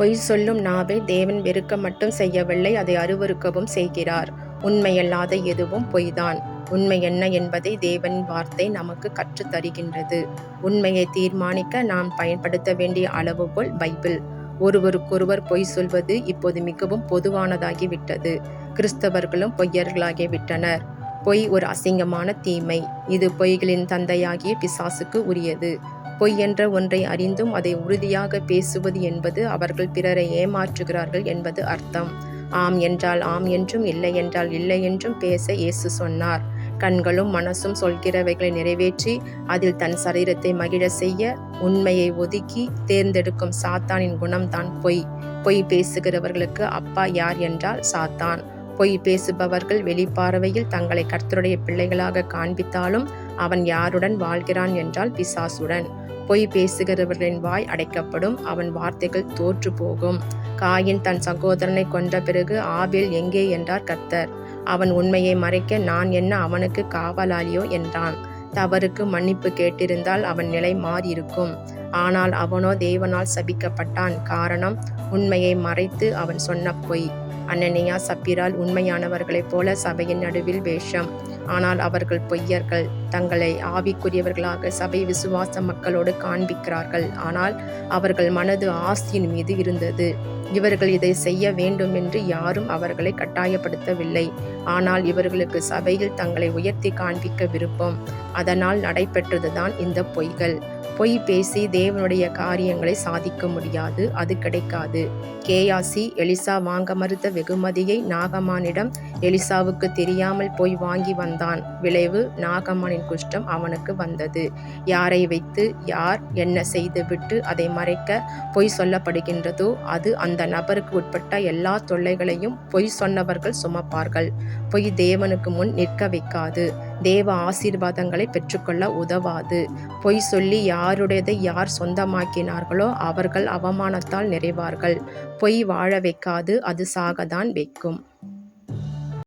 பொய் சொல்லும் நாவை தேவன் வெறுக்க மட்டும் செய்யவில்லை அதை அருவருக்கவும் செய்கிறார். உண்மையல்லாத எதுவும் பொய்தான். உண்மை என்ன என்பதை தேவன் வார்த்தை நமக்கு கற்றுத் தருகின்றது. உண்மையை தீர்மானிக்க நாம் பயன்படுத்த வேண்டிய அளவுகோல் பைபிள். ஒருவருக்கொருவர் பொய் சொல்வது இப்போது மிகவும் பொதுவானதாகிவிட்டது. கிறிஸ்தவர்களும் பொய்யர்களாகிவிட்டனர். பொய் ஒரு அசிங்கமான தீமை. இது பொய்களின் தந்தையாகிய பிசாசுக்கு உரியது. பொய் என்ற ஒன்றை அறிந்தும் அதை உறுதியாக பேசுவது என்பது அவர்கள் பிறரை ஏமாற்றுகிறார்கள் என்பது அர்த்தம். ஆம் என்றால் ஆம் என்றும் இல்லை என்றால் இல்லை என்றும் பேச இயேசு சொன்னார். கண்களும் மனசும் சொல்கிறவைகளை நிறைவேற்றி அதில் தன் சரீரத்தை மகிழ செய்ய உண்மையை ஒதுக்கி தேர்ந்தெடுக்கும் சாத்தானின் குணம்தான் பொய். பொய் பேசுகிறவர்களுக்கு அப்பா யார் என்றால் சாத்தான். பொய் பேசுபவர்கள் வெளிப்பார்வையில் தங்களை கர்த்தருடைய பிள்ளைகளாக காண்பித்தாலும் அவன் யாருடன் வாழ்கிறான் என்றால் பிசாசுடன். பொய் பேசுகிறவர்களின் வாய் அடைக்கப்படும் அவன் வார்த்தைகள் தோற்று போகும். காயின் தன் சகோதரனை கொன்ற பிறகு ஆபேல் எங்கே என்றார் கர்த்தர். அவன் உண்மையை மறைக்க நான் என்ன அவனுக்கு காவலாளியோ என்றான். தவறுக்கு மன்னிப்பு கேட்டிருந்தால் அவன் நிலை மாறியிருக்கும். ஆனால் அவனோ தேவனால் சபிக்கப்பட்டான். காரணம் உண்மையை மறைத்து அவன் சொன்ன பொய். அன்னனியா சப்பிரால் உண்மையானவர்களைப் போல சபையின் நடுவில் வேஷம். ஆனால் அவர்கள் பொய்யர்கள். தங்களை ஆவிக்குரியவர்களாக சபை விசுவாச மக்களோடு காண்பிக்கிறார்கள். ஆனால் அவர்கள் மனது ஆஸ்தியின் மீது இருந்தது. இவர்கள் இதை செய்ய வேண்டும் என்று யாரும் அவர்களை கட்டாயப்படுத்தவில்லை. ஆனால் இவர்களுக்கு சபையில் தங்களை உயர்த்தி காண்பிக்க விருப்பம். அதனால் நடைபெற்றதுதான் இந்த பொய்கள். பொய் பேசி தேவனுடைய காரியங்களை சாதிக்க முடியாது. அது கிடைக்காது. கேயாசி எலிசா வாங்க மறுத்த வெகுமதியை நாகமானிடம் எலிசாவுக்கு தெரியாமல் போய் வாங்கி வந்தான். விளைவு நாகம்மனின் குஷ்டம் அவனுக்கு வந்தது. யாரை வைத்து யார் என்ன செய்துவிட்டு அதை மறைக்க பொய் சொல்லப்படுகின்றதோ அது அந்த நபருக்கு உட்பட்ட எல்லா தொல்லைகளையும் பொய் சொன்னவர்கள் சுமப்பார்கள். பொய் தேவனுக்கு முன் நிற்க வைக்காது. தேவ ஆசீர்வாதங்களை பெற்றுக்கொள்ள உதவாது. பொய் சொல்லி யாருடையதை யார் சொந்தமாக்கினார்களோ அவர்கள் அவமானத்தால் நிறைவார்கள். பொய் வாழ வைக்காது அது சாகதான் வைக்கும்.